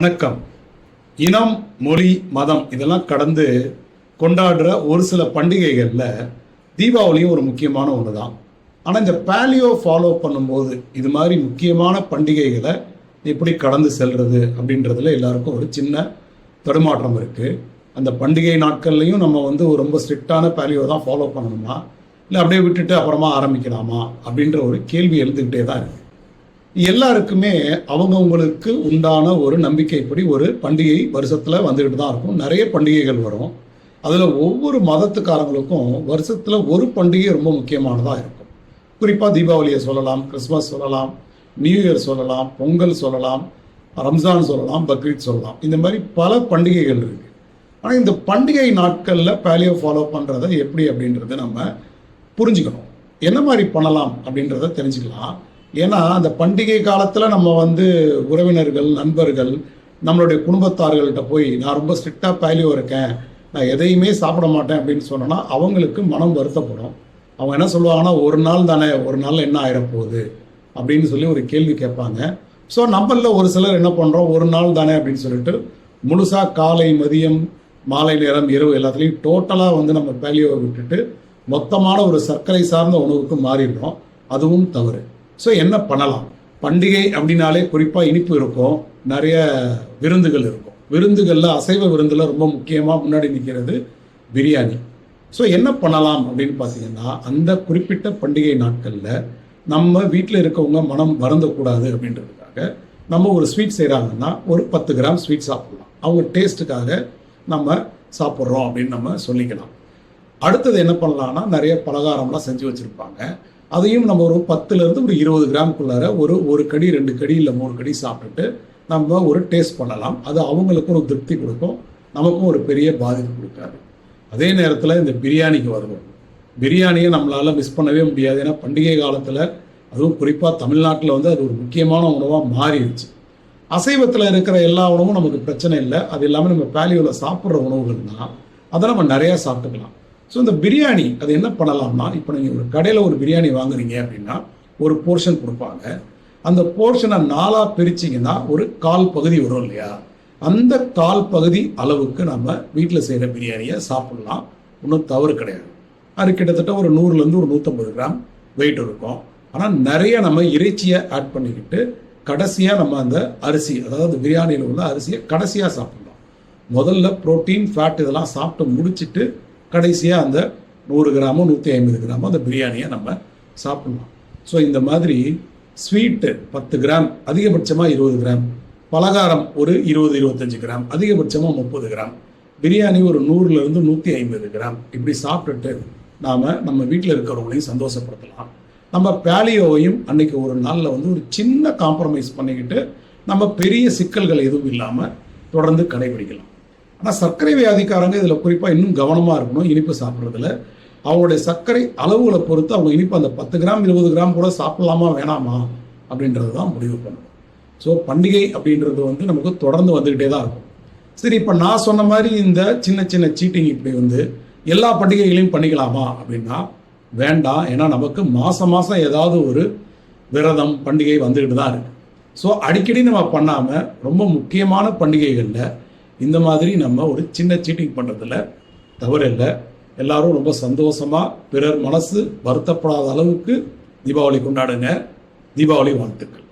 வணக்கம். இனம் மொழி மதம் இதெல்லாம் கடந்து கொண்டாடுற ஒரு சில பண்டிகைகளில் தீபாவளியும் ஒரு முக்கியமான ஒன்று தான் ஆனால் இந்த பேலியோ ஃபாலோ பண்ணும்போது இது மாதிரி முக்கியமான பண்டிகைகளை எப்படி கடந்து செல்றது அப்படின்றதுல எல்லாருக்கும் ஒரு சின்ன தடுமாற்றம் இருக்குது அந்த பண்டிகை நாட்கள்லையும் நம்ம வந்து ஒரு ரொம்ப ஸ்ட்ரிக்டான பேலியோ தான் ஃபாலோ பண்ணணுமா? இல்லை அப்படியே விட்டுட்டு அப்புறமா ஆரம்பிக்கலாமா? அப்படின்ற ஒரு கேள்வி எழுந்துக்கிட்டே தான் இருக்குது எல்லாருக்குமே அவங்கவுங்களுக்கு உண்டான ஒரு நம்பிக்கைப்படி ஒரு பண்டிகை வருஷத்தில் வந்துக்கிட்டு தான் இருக்கும். நிறைய பண்டிகைகள் வரும். அதில் ஒவ்வொரு மதத்துக்காரங்களுக்கும் வருஷத்தில் ஒரு பண்டிகை ரொம்ப முக்கியமானதாக இருக்கும். குறிப்பாக தீபாவளியை சொல்லலாம் கிறிஸ்மஸ் சொல்லலாம் நியூ இயர் சொல்லலாம் பொங்கல் சொல்லலாம் ரம்ஜான் சொல்லலாம் பக்ரீத் சொல்லலாம். இந்த மாதிரி பல பண்டிகைகள் இருக்குது ஆனால் இந்த பண்டிகை நாட்களில் பேலியோ ஃபாலோ பண்ணுறதை எப்படி அப்படின்றத நம்ம புரிஞ்சுக்கணும். என்ன மாதிரி பண்ணலாம் அப்படின்றத தெரிஞ்சுக்கலாம். ஏன்னா அந்த பண்டிகை காலத்தில் நம்ம வந்து உறவினர்கள் நண்பர்கள் நம்மளுடைய குடும்பத்தார்கள்ட்ட போய் நான் ரொம்ப ஸ்ட்ரிக்டாக பேலியோ இருக்கேன். நான் எதையுமே சாப்பிட மாட்டேன். அப்படின்னு சொன்னோன்னா அவங்களுக்கு மனம் வருத்தப்படும். அவங்க என்ன சொல்லுவாங்கன்னா ஒரு நாள் தானே ஒரு நாள் என்ன ஆயிடப்போகுது அப்படின்னு சொல்லி ஒரு கேள்வி கேட்பாங்க. ஸோ நம்மளில் ஒரு சிலர் என்ன பண்ணுறோம் ஒரு நாள் தானே அப்படின்னு சொல்லிட்டு முழுசாக காலை மதியம் மாலை நேரம் இரவு எல்லாத்துலேயும் டோட்டலாக வந்து நம்ம பேலியோவை விட்டுட்டு மொத்தமான ஒரு சர்க்கரை சார்ந்த உணவுக்கு மாறிடுறோம். அதுவும் தவறு. ஸோ என்ன பண்ணலாம்? பண்டிகை அப்படின்னாலே குறிப்பாக இனிப்பு இருக்கும். நிறைய விருந்துகள் இருக்கும். விருந்துகளில் அசைவ விருந்தில் ரொம்ப முக்கியமாக முன்னாடி நிற்கிறது பிரியாணி. ஸோ என்ன பண்ணலாம் அப்படின்னு பார்த்தீங்கன்னா அந்த குறிப்பிட்ட பண்டிகை நாட்களில் நம்ம வீட்டில் இருக்கவங்க மனம் வருந்தக்கூடாது அப்படின்றதுக்காக நம்ம ஒரு ஸ்வீட் செய்கிறாங்கன்னா ஒரு பத்து கிராம் ஸ்வீட் சாப்பிடலாம். அவங்க டேஸ்ட்டுக்காக நம்ம சாப்பிட்றோம் அப்படின்னு நம்ம சொல்லிக்கலாம். அடுத்தது என்ன பண்ணலாம்னா நிறைய பலகாரம்லாம் செஞ்சு வச்சுருப்பாங்க. அதையும் நம்ம ஒரு பத்துலேருந்து ஒரு இருபது கிராம்குள்ளார ஒரு ஒரு கடி ரெண்டு கடி இல்லை மூணு கடி சாப்பிட்டுட்டு நம்ம ஒரு டேஸ்ட் பண்ணலாம். அது அவங்களுக்கும் ஒரு திருப்தி கொடுக்கும். நமக்கும் ஒரு பெரிய பாதிப்பு கொடுக்காது. அதே நேரத்தில் இந்த பிரியாணிக்கு வருவோம். பிரியாணியை நம்மளால் மிஸ் பண்ணவே முடியாது. ஏன்னா பண்டிகை காலத்தில் அதுவும் குறிப்பாக தமிழ்நாட்டில் வந்து அது ஒரு முக்கியமான உணவாக மாறிடுச்சு. அசைவத்தில் இருக்கிற எல்லா உணவும் நமக்கு பிரச்சனை இல்லை. அது இல்லாமல் நம்ம பேலியோவில் சாப்பிட்ற உணவுகள் தான் அதை நம்ம நிறையா சாப்பிட்டுக்கலாம். ஸோ இந்த பிரியாணி அது என்ன பண்ணலாம்னா இப்போ நீங்கள் ஒரு கடையில் ஒரு பிரியாணி வாங்குறீங்க அப்படின்னா ஒரு போர்ஷன் கொடுப்பாங்க. அந்த போர்ஷனை நாலாக பிரிச்சிங்கன்னா ஒரு கால் பகுதி வரும் இல்லையா? அந்த கால் பகுதி அளவுக்கு நம்ம வீட்டில் செய்கிற பிரியாணியை சாப்பிட்லாம். ஒன்றும் தவறு கிடையாது. அது கிட்டத்தட்ட ஒரு நூறுலேருந்து ஒரு நூற்றம்பது கிராம் வெயிட் இருக்கும். ஆனால் நிறைய நம்ம இறைச்சியை ஆட் பண்ணிக்கிட்டு கடைசியாக நம்ம அந்த அரிசி அதாவது பிரியாணியில் உள்ள அரிசியை கடைசியாக சாப்பிட்லாம். முதல்ல ப்ரோட்டீன் ஃபேட் இதெல்லாம் சாப்பிட்டு முடிச்சுட்டு கடைசியாக அந்த நூறு கிராமோ நூற்றி ஐம்பது கிராமோ அந்த பிரியாணியை நம்ம சாப்பிடலாம். ஸோ இந்த மாதிரி ஸ்வீட்டு பத்து கிராம் அதிகபட்சமாக இருபது கிராம் பலகாரம் ஒரு இருபது இருபத்தஞ்சு கிராம் அதிகபட்சமாக முப்பது கிராம் பிரியாணி ஒரு நூறுலேருந்து நூற்றி ஐம்பது கிராம் இப்படி சாப்பிட்டுட்டு நாம் நம்ம வீட்டில் இருக்கிறவங்களையும் சந்தோஷப்படுத்தலாம். நம்ம பேலியோவையும் அன்னைக்கு ஒரு நாளில் வந்து ஒரு சின்ன காம்ப்ரமைஸ் பண்ணிக்கிட்டு நம்ம பெரிய சிக்கல்கள் எதுவும் இல்லாமல் தொடர்ந்து கடைபிடிக்கலாம். ஆனால் சர்க்கரை வியாதிக்காரங்க இதில் குறிப்பாக இன்னும் கவனமாக இருக்கணும் இனிப்பு சாப்பிட்றதுல. அவங்களுடைய சர்க்கரை அளவுகளை பொறுத்து அவங்க இனிப்பு அந்த பத்து கிராம் இருபது கிராம் கூட சாப்பிடலாமா வேணாமா அப்படின்றது தான் முடிவு பண்ணணும் ஸோ பண்டிகை அப்படின்றது வந்து நமக்கு தொடர்ந்து வந்துக்கிட்டே தான் இருக்கும். சரி இப்போ நான் சொன்ன மாதிரி இந்த சின்ன சின்ன சீட்டிங் இப்படி வந்து எல்லா பண்டிகைகளையும் பண்ணிக்கலாமா அப்படின்னா வேண்டாம். ஏன்னா நமக்கு மாதம் மாதம் ஏதாவது ஒரு விரதம் பண்டிகை வந்துக்கிட்டு தான் இருக்குது ஸோ அடிக்கடி நம்ம பண்ணாமல் ரொம்ப முக்கியமான பண்டிகைகளில் இந்த மாதிரி நம்ம ஒரு சின்ன சீட்டிங் பண்ணுறதுல தவறு இல்லை எல்லாரும் ரொம்ப சந்தோஷமாக பிறர் மனசு வருத்தப்படாத அளவுக்கு தீபாவளி கொண்டாடுங்க. தீபாவளி வாழ்த்துக்கள்.